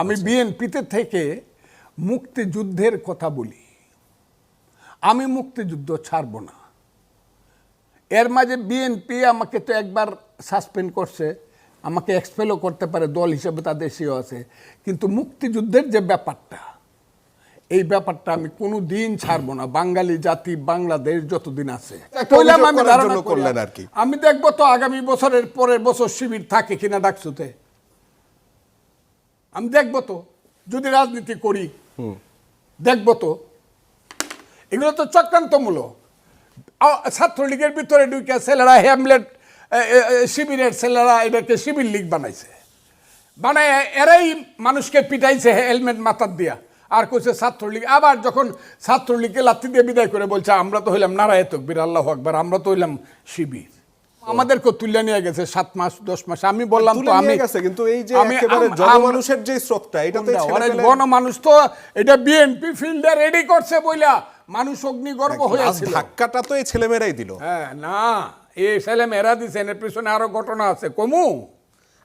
আমি বিএনপিতে থেকে মুক্তিযুদ্ধের কথা বলি। আমি মুক্তিযুদ্ধ ছাড়ব না। এর মাঝে বিএনপি আমাকে তো একবার সাসপেন্ড করছে আমাকে এক্সপেলও করতে পারে দল হিসেবে তাদের সেও আছে। কিন্তু মুক্তিযুদ্ধের যে ব্যাপারটা এই ব্যাপারটা আমি কোনো দিন ছাড়বো না। বাঙালি জাতি বাংলাদেশ যতদিন আছে। আমি দেখব তো আগামী বছরের পরের বছর শিবির থাকে কিনা ডাকসুতে। আমি দেখব তো যদি রাজনীতি করি দেখব তো। এগুলো তো চক্রান্তমূলক। ছাত্রলীগের ভিতরে ঢুকে ছেলেরা হ্যামলেট শিবিরের ছেলেরা এটাকে শিবির লীগ বানাইছে। বানায় এরাই মানুষকে পিটাইছে হেলমেট মাথার দিয়া। আর কইছে ছাত্রলীগ আবার যখন ছাত্রলীগকে লাথি দিয়ে বিদায় করে বলছে আমরা তো হইলাম নারায় তকবির আল্লাহ আকবার আমরা তো হইলাম শিবির। আমাদেরকে তুলে নিয়ে গেছে সাত মাস দশ মাস। আমি বললাম তো আমি গেছে কিন্তু এই যে একেবারে জনমানুষের যে স্রোতটা এটা তো গণমানুষ তো এটা বিএনপি ফিল্ডে রেডি করছে বইলা। মানুষ অগ্নিগর্ভ লাশ হয়েছিল। ধাক্কাটা তো এই ছেলেমেয়েরাই দিল। হ্যাঁ না এই ছেলে মেয়েরা দিছেন এর পিছনে আরও ঘটনা আছে। কমু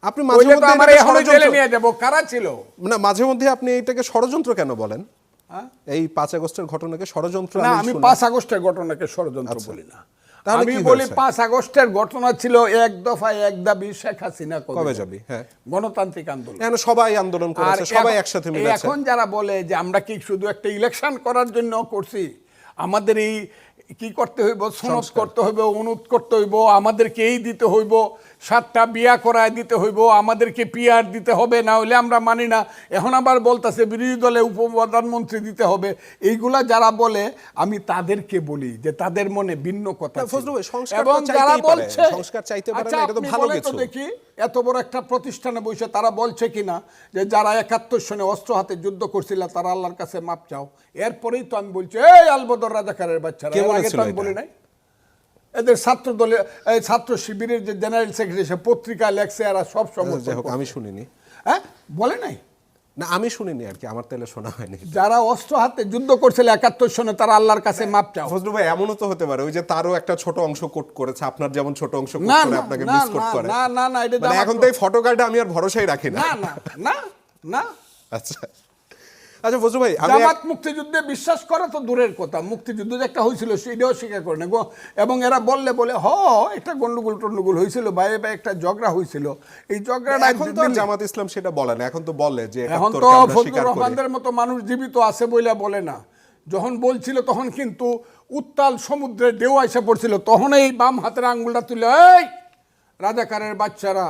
আপনি মাঝে মধ্যে আমার এটাকে এখনও জেলে ষড়যন্ত্র- নিয়ে যাব। কারা ছিল? না মাঝে মধ্যে আপনি এইটাকে ষড়যন্ত্র কেন বলেন? হ্যাঁ? এই পাঁচ আগস্টের ঘটনাকে ষড়যন্ত্র না আমি। পাঁচ আগস্টের ঘটনাকে ষড়যন্ত্র বলি না। আমি বলি পাঁচ আগস্টের ঘটনা ছিল এক দফায় এক দাবি শেখ হাসিনা কবে যাবি? হ্যাঁ। গণতান্ত্রিক আন্দোলন। এখন সবাই আন্দোলন করেছে সবাই একসাথে মিলেছে। এখন যারা বলে যে আমরা কি শুধু একটা ইলেকশন করার জন্য করছি আমাদের এই কি করতে হইব সনদ করতে হইব অনুদ করতে হইব আমাদেরকে এই দিতে হইব সাতটা বিয়া করায় দিতে হইব আমাদেরকে পিআর দিতে হবে না হলে আমরা মানি না। এখন আবার বলতেছে বিরোধী দলে উপপ্রধানমন্ত্রী দিতে হবে। এইগুলা যারা বলে আমি তাদেরকে বলি যে তাদের মনে ভিন্ন কথা এবং যারা। বলছে আচ্ছা। দেখি এত বড় একটা প্রতিষ্ঠানে বসে তারা বলছে কিনা যে যারা একাত্তর সনে অস্ত্র হাতে যুদ্ধ করছিল তারা আল্লাহর কাছে মাপ চাও। এরপরেই তো আমি বলছি এই আলবদর রাজাকারের বাচ্চারা বলি নাই। এদের ছাত্র দলে এই ছাত্র শিবিরের যে জেনারেল সেক্রেটারি সে পত্রিকা লেখছে এরা সব করছে। আমি শুনিনি। হ্যাঁ? বলে নাই? না আমি শুনিনি আর কি আমার তাহলে শোনা হয়নি। যারা অস্ত্র হাতে যুদ্ধ করছিল একাত্তর সনে তারা আল্লাহর কাছে মাপ চাও। ফজলু ভাই এমনও তো হতে পারে ওই যে তারও একটা ছোট অংশ কোট করেছে আপনার যেমন ছোট অংশ কোট করে আপনাকে মিস কোট করে। না, না, না, এটা মানে এখন তো এই ফটো কার্ডে আমি আর ভরসাই রাখি না। না না না না। আচ্ছা। আচ্ছা ফজলু ভাই জামাত মুক্তিযুদ্ধে বিশ্বাস করে তো দূরের কথা। মুক্তিযুদ্ধ যে একটা হয়েছিল সেটাও স্বীকার করে না এবং এরা বললে বলে হ একটা গন্ডগোল টন্ডগোল হয়েছিল বাইরে বাইরে একটা ঝগড়া হয়েছিল। এই ঝগড়াটা এখন তো জামাত ইসলাম সেটা বলে না এখন তো বলে যে এখন তো ফজলুর রহমানদের মতো মানুষ জীবিত আছে বইলা বলে না। যখন বলছিল তখন কিন্তু উত্তাল সমুদ্রে ঢেউ এসে পড়ছিল। তখন এই বাম হাতের আঙ্গুলটা তুলে এই রাজাকারের বাচ্চারা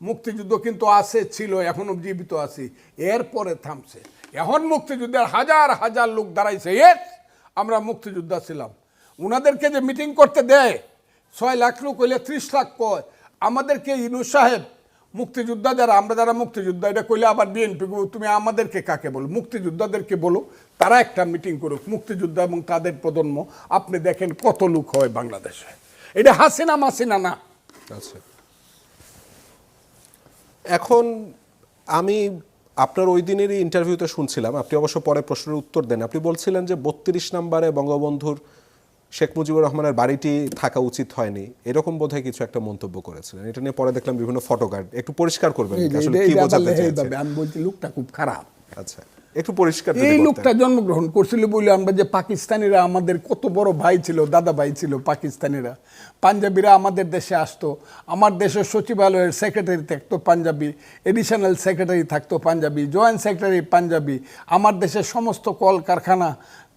মুক্তিযুদ্ধ কিন্তু আছে ছিল এখনও জীবিত আছি। এরপরে থামছে। এখন মুক্তিযুদ্ধের হাজার হাজার লোক দাঁড়াইছে এ আমরা মুক্তিযোদ্ধা ছিলাম। উনাদেরকে যে মিটিং করতে দেয়, ছয় লাখ লোক হইলে ত্রিশ লাখ কয়। আমাদেরকে ইনু সাহেব, মুক্তিযোদ্ধা যারা, আমরা যারা মুক্তিযোদ্ধা, এটা কইলে আবার বিএনপি তুমি আমাদেরকে কাকে বলো? মুক্তিযোদ্ধাদেরকে বলো, তারা একটা মিটিং করুক, মুক্তিযোদ্ধা এবং তাদের প্রজন্ম। আপনি দেখেন কত লোক হয় বাংলাদেশে। এটা হাসিনা মাসিনা না। আচ্ছা। এখন আমি আপনার ওই দিনেরই ইন্টারভিউতে শুনছিলাম আপনি অবশ্য পরে প্রশ্নের উত্তর দেন। আপনি বলছিলেন যে বত্রিশ নম্বরে বঙ্গবন্ধুর শেখ মুজিবুর রহমানের বাড়িটি থাকা উচিত হয়নি। এরকম বোধহয় কিছু একটা মন্তব্য করেছিলেন। এটা নিয়ে পরে দেখলাম বিভিন্ন ফটো কার্ড একটু পরিষ্কার করবেন আসলে কি বোঝাতে চাইছেন? আমি বলছি লোকটা খুব খারাপ। আচ্ছা। একটু পরিষ্কার এই লোকটা জন্মগ্রহণ করছিল বলে আমরা যে পাকিস্তানিরা আমাদের কত বড় ভাই ছিল দাদা ভাই ছিল পাকিস্তানিরা। পাঞ্জাবিরা আমাদের দেশে আসতো আমার দেশের সচিবালয়ের সেক্রেটারি থাকতো পাঞ্জাবি এডিশনাল সেক্রেটারি থাকতো পাঞ্জাবি জয়েন্ট সেক্রেটারি পাঞ্জাবি আমার দেশের সমস্ত কল কারখানা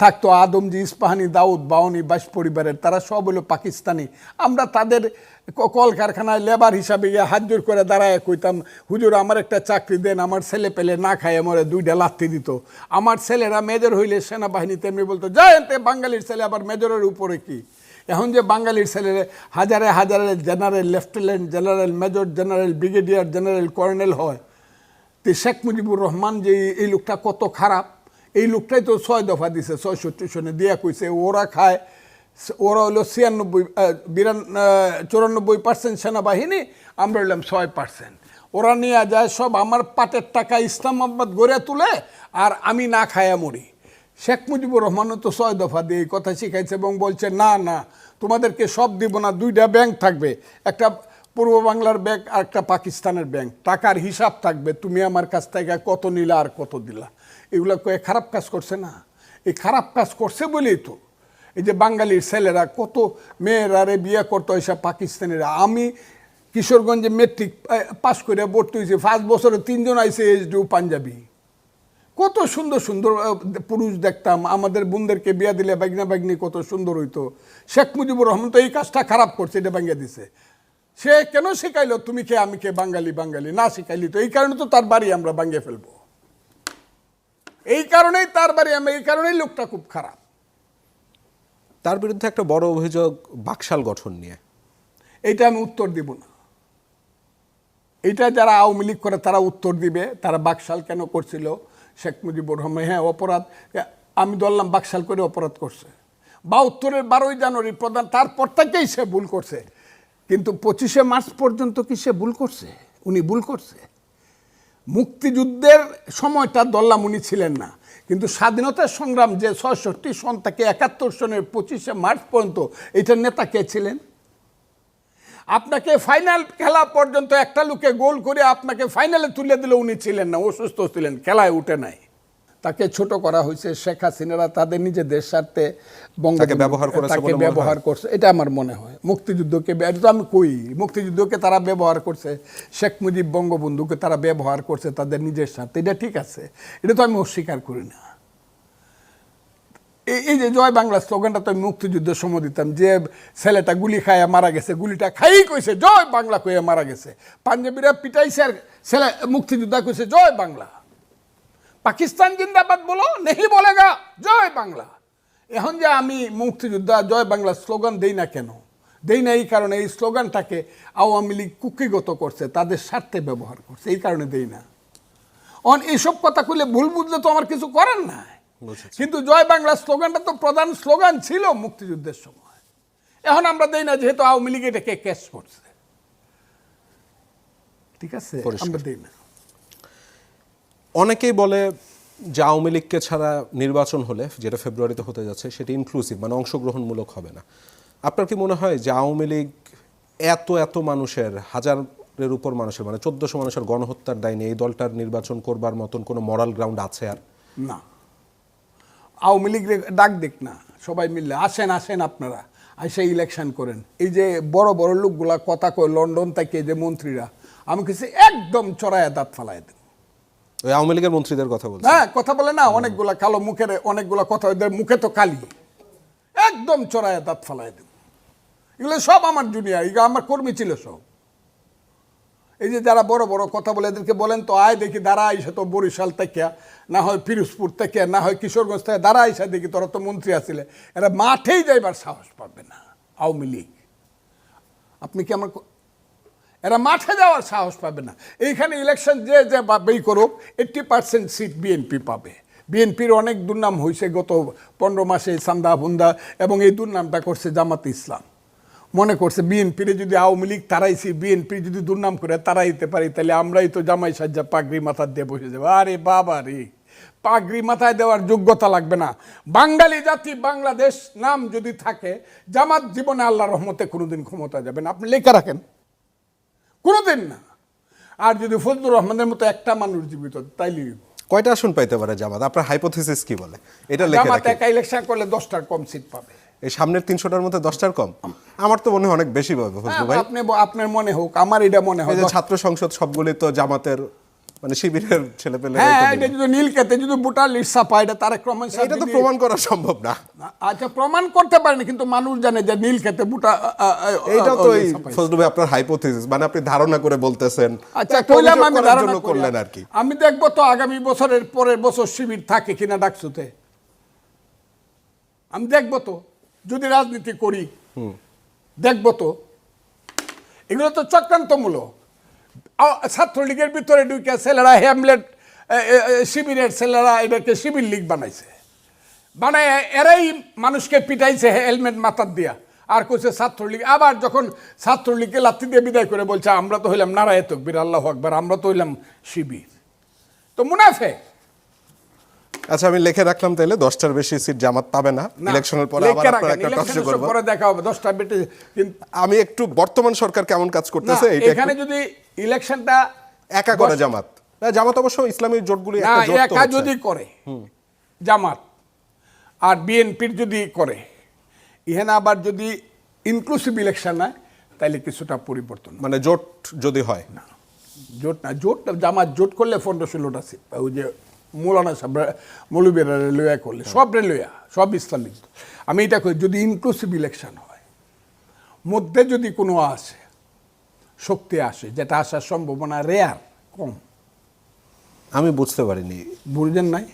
থাকতো আদমজি ইস্পাহানি, দাউদ, বাউনি, বাইশ পরিবারের, তারা সব হলো পাকিস্তানি। আমরা তাদের কলকারখানায় লেবার হিসাবে গিয়ে হাত জোর করে দাঁড়ায় কইতাম, হুজুর, আমার একটা চাকরি দেন, আমার ছেলে পেলে না খায় মরে দুইটা লাত্তি দিত। আমার ছেলেরা মেজর হইলে সেনাবাহিনী তেমনি বলতো যায় এতে বাঙালির ছেলে, আবার মেজরের উপরে কি? এখন যে বাঙালির ছেলে, হাজারে হাজারে general lieutenant, general major, general brigadier, general colonel হয়। তো শেখ মুজিবুর রহমান যে এই লোকটা কত খারাপ এই লোকটাই তো ছয় দফা দিছে, ছয় সত্তর সনে দিয়া কইছে, ওরা খায়, ওরা হলো ছিয়ানব্বই বিরান চুরানব্বই পার্সেন্ট সেনাবাহিনী, আমরা হইলাম ছয় পার্সেন্ট। ওরা নিয়ে যায়, সব আমার পাটের টাকা ইসলামাবাদ গড়ে তুলে, আর আমি না খায়া মরি। শেখ মুজিবুর রহমানও তো ছয় দফা দিয়ে এই কথা শিখাইছে এবং বলছে, না না, তোমাদেরকে সব দিব না, দুইটা ব্যাংক থাকবে। একটা পূর্ব বাংলার ব্যাংক আর একটা পাকিস্তানের ব্যাংক। টাকার হিসাব থাকবে, তুমি আমার কাছ থেকে কত নিলা আর কত দিলা। এগুলো কয়ে খারাপ কাজ করছে না। এই খারাপ কাজ করছে বলেই তো। এই যে বাঙালির ছেলেরা, কত মেয়েরারে বিয়ে করতো এইসব পাকিস্তানিরা। আমি কিশোরগঞ্জে মেট্রিক পাস করে ভর্তি হয়েছি। ফার্স্ট বছরে তিনজন আইসে এইচডিউ পাঞ্জাবি। কত সুন্দর সুন্দর পুরুষ দেখতাম। আমাদের বোনদেরকে বিয়া দিলে বাগনা বাগনি কত সুন্দর হইতো। শেখ মুজিবুর রহমান তো এই কাজটা খারাপ করছে, এটা ভাঙ্গা দিছে। সে কেন শিখাইলো? তুমি কে আমি কে? বাঙালি বাঙালি। না শিখাইলি তো এই কারণে তো তার বাড়ি আমরা ভাঙ্গে ফেলব। এই কারণেই তার বাড়ি আমরা এই কারণেই লোকটা খুব খারাপ। তার বিরুদ্ধে একটা বড় অভিযোগ বাকশাল গঠন নিয়ে। এইটা আমি উত্তর দিব না। এটা যারা আওয়ামী লীগ করে তারা উত্তর দিবে। তারা বাকশাল কেন করছিল? শেখ মুজিবুর রহমান হ্যাঁ অপরাধ। আমি ধরলাম বাকশাল করে অপরাধ করছে। বা উত্তরের বারোই জানুয়ারি প্রধান তারপর থেকেই সে ভুল করছে। কিন্তু পঁচিশে মার্চ পর্যন্ত কি সে ভুল করছে? উনি ভুল করছে। মুক্তিযুদ্ধের সময়টা দল্লাম উনি ছিলেন না। কিন্তু স্বাধীনতা সংগ্রাম যে ছয়ষট্টি সন থেকে একাত্তর সনের পঁচিশে মার্চ পর্যন্ত এটার নেতা কে ছিলেন? আপনাকে ফাইনাল খেলা পর্যন্ত একটা লোকে গোল করে আপনাকে ফাইনালে তুলে দিলে উনি ছিলেন না, অসুস্থ ছিলেন, খেলায় উঠে নাই। তাকে ছোট করা হয়েছে শেখ হাসিনারা তাদের নিজেদের স্বার্থে তাকে ব্যবহার করেছে তাকে? ব্যবহার করছে এটা আমার মনে হয়। মুক্তিযুদ্ধকে এটা তো আমি কই? মুক্তিযুদ্ধকে তারা ব্যবহার করছে শেখ মুজিব বঙ্গবন্ধুকে তারা ব্যবহার করছে তাদের নিজের স্বার্থে এটা ঠিক আছে। এটা তো আমি অস্বীকার করি না। এই যে জয় বাংলা স্লোগানটা তো আমি মুক্তিযুদ্ধের সময় দিতাম যে ছেলেটা গুলি খাইয়া মারা গেছে গুলিটা খাই কইছে জয় বাংলা কইয়া মারা গেছে। পাঞ্জাবিরা পিটাইছে আর ছেলে মুক্তিযোদ্ধা কইছে জয় বাংলা। পাকিস্তান জিন্দাবাদ বলো নেহি বলেগা জয় বাংলা। এখন যে আমি মুক্তিযোদ্ধা জয় বাংলা স্লোগান দেই না কেন? দেই না এই কারণে এই স্লোগানটাকে আওয়ামী লীগ কুকিগত করছে তাদের স্বার্থে ব্যবহার করছে এই কারণে দেই না। অন এইসব কথা খুলে ভুল বুঝলে তো আমার কিছু করার নাই। কিন্তু জয় বাংলা স্লোগানটা তো প্রধান স্লোগান ছিল মুক্তিযুদ্ধের সময়। এখন আমরা দেই না যেহেতু আওয়ামী লীগ এটাকে ক্যাশ করছে। ঠিক আছে? আমরা দেই না। অনেকেই বলে যে আওয়ামী লীগকে ছাড়া নির্বাচন হলে, যেটা ফেব্রুয়ারিতে হতে যাচ্ছে, সেটা ইনক্লুসিভ মানে অংশগ্রহণমূলক হবে না। আপনার কি মনে হয় যে আওয়ামী লীগ এত এত মানুষের, হাজারের উপর মানুষের মানে চোদ্দশো মানুষের গণহত্যার দায় নিয়ে এই দলটার নির্বাচন করবার মতন কোনো মরাল গ্রাউন্ড আছে আর? না। আওয়ামী লীগ ডাক দেখ না, সবাই মিললে আসেন আসেন আপনারা, এসে ইলেকশন করেন। এই যে বড় বড় লোকগুলা কথা কয় লন্ডন থেকে যে মন্ত্রীরা, আমি কিছু একদম চড়ায় দাঁত ফালাই দেন। ওই আওয়ামী লীগের মন্ত্রীদের কথা বলছি। হ্যাঁ কথা বলে না, অনেকগুলা কালো মুখের, অনেকগুলা কথা ওদের মুখে তো কালি। একদম চড়ায় দাঁত ফালাই দেব। এগুলো সব আমার জুনিয়র এগুলো আমার কর্মী ছিল সব। এই যে যারা বড় বড় কথা বলে এদেরকে বলেন তো, আয় দেখি, দাঁড়া আইসা তো বরিশাল থেকে, না হয় পিরোজপুর থেকে, না হয় কিশোরগঞ্জ থেকে, দাঁড়া আইসা দেখি তোরা তো মন্ত্রী আসছিলে এরা মাঠেই যাইবার সাহস পাবে না, আওয়ামী লীগ। আপনি কি আমার এরা মাঠে যাওয়ার সাহস পাবে না। এইখানে ইলেকশন যে যে বেই করুক এইট্টি পার্সেন্ট সিট বিএনপি পাবে। বিএনপির অনেক দুর্নাম হয়েছে গত পনেরো মাসে সান্দা বুন্দা এবং এই দুর্নামটা করছে জামাত ইসলাম। মনে করছে বিএনপির যদি আওয়ামী লীগ তারাইছি বিএনপি যদি দুর্নাম করে তারাইতে পারি, তাহলে আমরাই তো জামাই সাজ্জা পাগড়ি মাথার দিয়ে বসে যাব। আরে বাবা রে, পাগড়ি মাথায় দেওয়ার যোগ্যতা লাগবে না। বাঙালি জাতি, বাংলাদেশ নাম যদি থাকে, জামাত জীবনে আল্লাহ রহমতে কোনোদিন ক্ষমতা যাবেন আপনি লেখা রাখেন। কোনোদিন না। আর যদি ফজলুর রহমানের মতো একটা মানুষ জীবিত তাইলে কয়টা আসন পাইতে পারে জামাত? আপনার হাইপোথিসিস কি বলে? এটা লেখা জামাত একা ইলেকশন করলে দশটার কম সিট পাবে। এই সামনের তিনশোটার মধ্যে দশটার কম? আমার তো মনে হয় অনেক বেশি পাবে ফজলু ভাই। আপনি আপনার মনে হোক আমার এটা মনে হয় যে ছাত্র সংসদ সবগুলি তো জামাতের মানে শিবিরের ছেলে পেলে হ্যাঁ এটা যদি নীল খেতে যদি বুটার লিট ছাপা এটা তারেক রহমান এটা তো প্রমাণ করা সম্ভব না। আচ্ছা প্রমাণ করতে পারেন কিন্তু মানুষ জানে যে নীল খেতে বুটা তো এই আপনার হাইপোথিস মানে আপনি ধারণা করে বলতেছেন। আচ্ছা কইলাম আমি ধারণা করলেন আর কি। আমি দেখব তো আগামী বছরের পরের বছর শিবির থাকে কিনা ডাকসুতে। আমি দেখব তো যদি রাজনীতি করি। দেখব তো। এগুলো তো চক্রান্তমূলক। ছাত্রলীগের ভিতরে ঢুকে ছেলেরা হ্যামলেট শিবিরের ছেলেরা এটাকে শিবির লীগ বানাইছে। বানায় এরাই মানুষকে পিটাইছে হেলমেট মাথার দিয়া। আর কইছে ছাত্রলীগ, আবার যখন ছাত্রলীগকে লাথি দিয়ে বিদায় করে বলছে, আমরা তো হইলাম নারায়তকবির আল্লাহ আকবার, আমরা তো হইলাম শিবির। তো মুনাফে আচ্ছা আমি লিখে রাখলাম তাহলে দশটার বেশি সিট জামাত পাবে না। না, ইলেকশনের পরে আবার আপনারা একটা টক শো করব। পরে দেখা হবে দশটা বেটে কিন্তু আমি একটু বর্তমান সরকার কেমন কাজ করতেছে এটা এখানে যদি ইলেকশনটা একা করে জামাত। না জামাত অবশ্য ইসলামী জোটগুলি না একটা জোট একা যদি করে জামাত আর বিএনপির যদি করে ইহানে আবার যদি ইনক্লুসিভ ইলেকশন হয় তাহলে কিছুটা পরিবর্তন মানে জোট যদি হয়। না জোট না জোট জামাত জোট করলে পনেরো ষোলোটা সিট ওই যে মৌলানা সাহেব মৌলবীরা লইয়া করলে সব লইয়া সব ইসলামিক আমি এটা করি যদি ইনক্লুসিভ ইলেকশন হয় মধ্যে যদি কোনো আসে শক্তি আসে যেটা আসার সম্ভাবনা রেয়ার কম। আমি বুঝতে পারিনি। বুঝলেন নাই?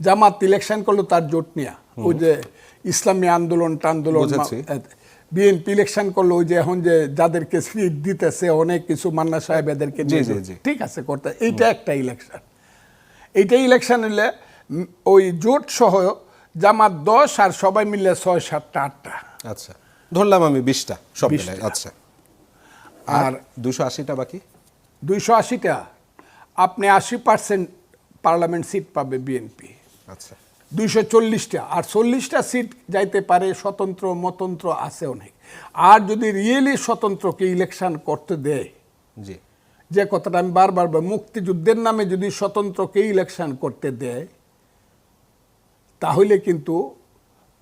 জামাত ইলেকশন করল তার জোট নিয়া। ওই যে ইসলামী আন্দোলন টান্দোলন বিএনপি ইলেকশন করল ওই যে এখন যে যাদেরকে সিট দিতেছে অনেক কিছু মান্না সাহেব এদেরকে। ঠিক আছে করতে এইটা একটা ইলেকশন এইটা ইলেকশন হলে ওই জোট সহ জামাত দশ আর সবাই মিলে ছয় সাতটা আটটা। আচ্ছা ধরলাম আমি বিশটা সব মিলে আচ্ছা। আর আর দুশো আশিটা বাকি? দুইশো আশিটা আপনি আশি পার্সেন্ট পার্লামেন্ট সিট পাবে বিএনপি। আচ্ছা। দুইশো চল্লিশটা আর চল্লিশটা সিট যাইতে পারে স্বতন্ত্র মতন্ত্র আছে অনেক। আর যদি রিয়েলি স্বতন্ত্রকে ইলেকশন করতে দেয় জি। যে কথাটা আমি বারবার মুক্তিযুদ্ধের নামে যদি স্বতন্ত্রকে ইলেকশন করতে দেয় তাহলে কিন্তু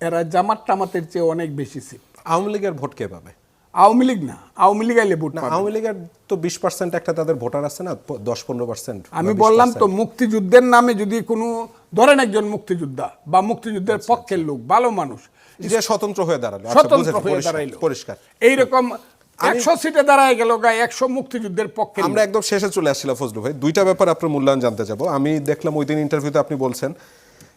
এরা জামাত টামাতের চেয়ে অনেক বেশি সিট আওয়ামী লীগের ভোট কে পাবে? আওয়ামী লীগ না আওয়ামী লীগ আইলে ভোট না। আওয়ামী লীগের তো বিশ পার্সেন্ট একটা তাদের ভোটার আছে না দশ পনেরো পার্সেন্ট আমি বললাম তো মুক্তিযুদ্ধের নামে যদি কোনো ধরেন একজন মুক্তিযোদ্ধা বা মুক্তিযুদ্ধের পক্ষের লোক ভালো মানুষ যে স্বতন্ত্র হয়ে দাঁড়াল আচ্ছা, স্বতন্ত্র হয়ে পরিষ্কার, দাঁড়াইলো। পরিষ্কার। এইরকম একশো সিটে দাঁড়ায় গেল গা একশো মুক্তিযুদ্ধের পক্ষে আমরা একদম শেষে চলে আসছিলাম ফজলু ভাই। দুইটা ব্যাপার আপনার মূল্যায়ন জানতে যাব। আমি দেখলাম ওই দিন ইন্টারভিউতে আপনি বলছেন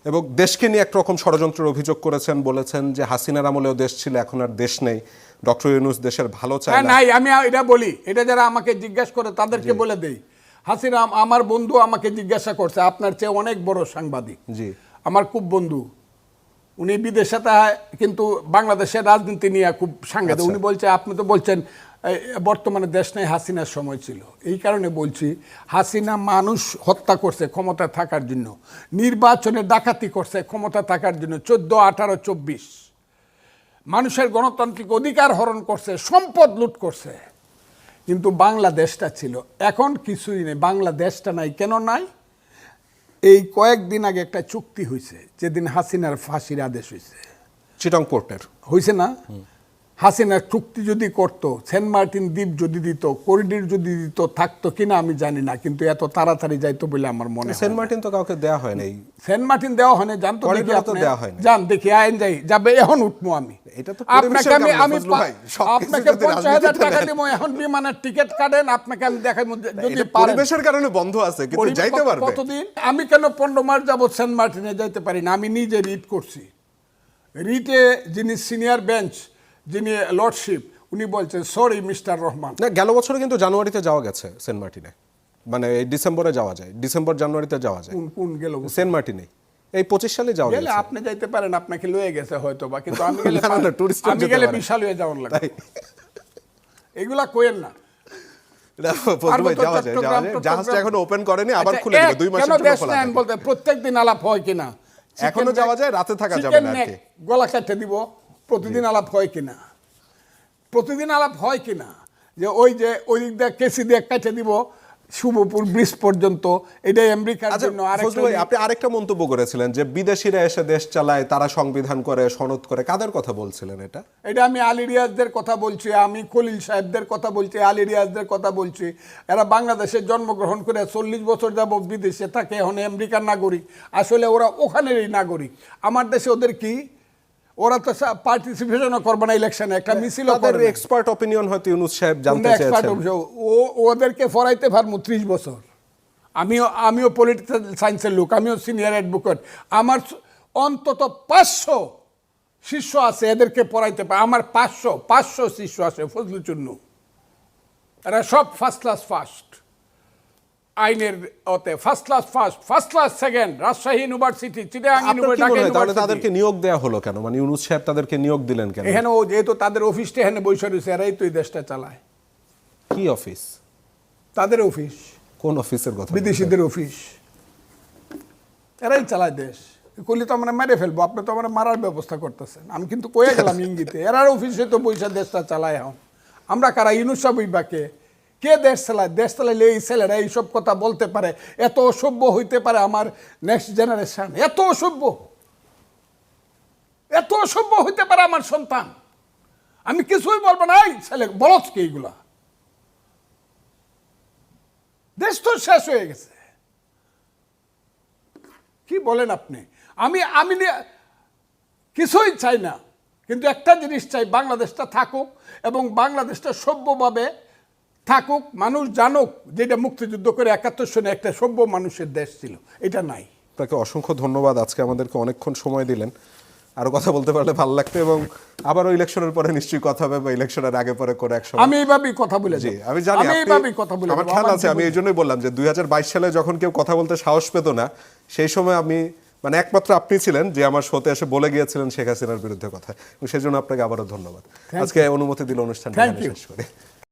এবং দেশকে নিয়ে একরকম ষড়যন্ত্রের অভিযোগ করেছেন বলেছেন যে হাসিনার আমলেও দেশ ছিল এখন আর দেশ নেই। ডক্টর ইউনুস দেশের ভালো চায় হ্যাঁ নাই আমি এটা বলি এটা যারা আমাকে জিজ্ঞাসা করে তাদেরকে বলে দেই। হাসিনা আম- আমার বন্ধু আমাকে জিজ্ঞাসা করছে আপনার চেয়ে অনেক বড় সাংবাদিক। জি। আমার খুব বন্ধু। উনি বিদেশে কিন্তু বাংলাদেশের রাজনীতি নিয়ে খুব সাংঘাতিক। আচ্ছা। উনি বলছে আপনি তো বলছেন বর্তমানে দেশ নেই হাসিনার সময় ছিল। এই কারণে বলছি হাসিনা মানুষ হত্যা করছে ক্ষমতা থাকার জন্য। নির্বাচনে ডাকাতি করছে ক্ষমতা থাকার জন্য। চোদ্দ আঠারো চব্বিশ। মানুষের গণতান্ত্রিক অধিকার হরণ করছে সম্পদ লুট করছে। কিন্তু বাংলাদেশটা ছিল। এখন কিছুই নেই। বাংলাদেশটা নাই। কেন নাই? এই কয়েকদিন আগে একটা চুক্তি হয়েছে যেদিন হাসিনার ফাঁসির আদেশ হয়েছে চিটং কোর্টের। হয়েছে না? হাসিনার চুক্তি যদি করত সেন্ট মার্টিন দ্বীপ যদি দিত করিডোর যদি দিত থাকতো কিনা আমি জানি না কিন্তু এত তাড়াতাড়ি যাইতো বলে আমার মনে হয় সেন্ট মার্টিন তো কাউকে দেওয়া হয় নাই। সেন্ট মার্টিন দেওয়া হয় না জানতো দেখি আপনি। যান দেখি আইন যাই যাবে এখন উঠবো আমি। এটা তো আপনাকে আমি আমি আপনাকে যদি পঞ্চাশ হাজার রাজনীতিতে টাকা নেন। এখন বিমানের টিকিট কাটেন আপনাকে আমি দেখাই যদি পরিবেশের কারণে বন্ধ আছে কিন্তু যাইতে পারবে। কতদিন? আমি কেন পনেরো মাস যাবৎ সেন্ট মার্টিনে যাইতে পারি না? আমি নিজে রিট করছি। রিটে যিনি সিনিয়র বেঞ্চ যিনি লর্ডশিপ উনি বলছেন সরি মিস্টার রহমান না গেল বছরে কিন্তু জানুয়ারিতে যাওয়া গেছে সেন্ট মার্টিনে। মানে এই ডিসেম্বরে যাওয়া যায় ডিসেম্বর জানুয়ারিতে যাওয়া যায়। কোন গেল সেন্ট মার্টিনে। এই পঁচিশ সালে যাওয়া গেলে আপনি যাইতে পারেন আপনাকে লয়ে গেছে হয়তো বা কিন্তু আমি গেলে না, আমি গেলে বিশাল হয়ে যাওয়ার লাগে। এগুলা কোয়েন না। জাহাজটা এখনও ওপেন করেনি আবার আচ্ছা, খুলে দিবে দুই মাসের জন্য খোলা বলতে প্রত্যেক দিন আলাপ হয় কিনা? এখনও যাওয়া যায়, রাতে থাকা যাবে না গলা কাটতে দিব। প্রতিদিন আলাপ হয় কিনা? প্রতিদিন আলাপ হয় কিনা? যে ওই যে ওই দিক দিয়ে কেসি দিয়ে কেটে দিব শুভপুর ব্রিজ পর্যন্ত এটাই আমেরিকার আচ্ছা জন্য আরেকটা আপনি আরেকটা মন্তব্য করেছিলেন যে বিদেশিরা এসে দেশ চালায় তারা সংবিধান করে সনদ করে কাদের কথা বলছিলেন এটা? এটা আমি আলী রিয়াজদের কথা বলছি আমি খলিল সাহেবদের কথা বলছি আলী রিয়াজদের কথা বলছি। এরা বাংলাদেশে জন্মগ্রহণ করে চল্লিশ বছর যাব বিদেশে থাকে এখন আমেরিকার নাগরিক। আসলে ওরা ওখানেরই নাগরিক। আমার দেশে ওদের কি? ওরা তো পার্টিসিপেশনও করবে না ইলেকশনে একটা মিছিলও তাদের। এক্সপার্ট অপিনিয়ন হয়তো ইউনুস সাহেব জানতে চেয়েছেন। ও ওদেরকে ফরাইতে পারব ত্রিশ বছর। আমিও আমিও পলিটিক্যাল সায়েন্সের লোক আমিও সিনিয়র অ্যাডভোকেট আমার অন্তত পাঁচশো শিষ্য আছে এদেরকে পড়াইতে পারে। আমার পাঁচশো পাঁচশো শিষ্য আছে ফজলু চুন্নু এরা সব ফার্স্ট ক্লাস ফার্স্ট আইনের ওতে first class first first class second Rajshahi university Chittagong হয় তাহলে তাদেরকে নিয়োগ দেয়া হলো কেন? মানে ইউনুস সাহেব তাদেরকে নিয়োগ দিলেন কেন? এখানে ও যেহেতু তাদের অফিসটা এখানে বৈশা রয়েছে এরাই তো এই দেশটা চালায়। কি অফিস তাদের অফিস কোন অফিসের কথা বিদেশিদের অফিস এরাই চালায় দেশ। কইলে তো আমরা মেরে ফেলব আপনি তো আমরা মারার ব্যবস্থা করতেছেন। আমি কিন্তু কয়ে গেলাম ইঙ্গিতে এরার অফিসে তো বৈশা দেশটা চালায় এখন। আমরা কারা? ইনুসা বইবাকে কে দেশ চালায় দেশ চালাইলে এই ছেলেরা এইসব কথা বলতে পারে। এত অসভ্য হইতে পারে আমার নেক্সট জেনারেশন এত অসভ্য। এত অসভ্য হইতে পারে আমার সন্তান। আমি কিছুই বলব না। এই ছেলে বলছ কি এইগুলা? দেশ তো শেষ হয়ে গেছে। কি বলেন আপনি? আমি আমি কিছুই চাই না। কিন্তু একটা জিনিস চাই, বাংলাদেশটা থাকুক এবং বাংলাদেশটা সভ্যভাবে থাকুক মানুষ জানুক যেটা মুক্তিযুদ্ধ করে একাত্তর সনে একটা সভ্য মানুষের দেশ ছিল। এটা নাই। আপনাকে অসংখ্য ধন্যবাদ। আজকে আমাদেরকে অনেকক্ষণ সময় দিলেন। আরও কথা বলতে পারলে ভালো লাগতো এবং আবারও ইলেকশনের পরে নিশ্চয়ই কথা হবে বা ইলেকশনের আগে পরে করে এক সময় আমি এইভাবেই কথা বলে জি আমি জানি আমি এইভাবেই কথা বলে আমার খেয়াল আছে আমি এই জন্যই বললাম যে দুই হাজার বাইশ সালে যখন কেউ কথা বলতে সাহস পেত না সেই সময় আমি মানে একমাত্র আপনি ছিলেন যে আমার শোতে এসে বলে গিয়েছিলেন শেখ হাসিনার বিরুদ্ধে কথা। সেই জন্য আপনাকে আবারও ধন্যবাদ। আজকে অনুমতি দিল you. শেষ করি।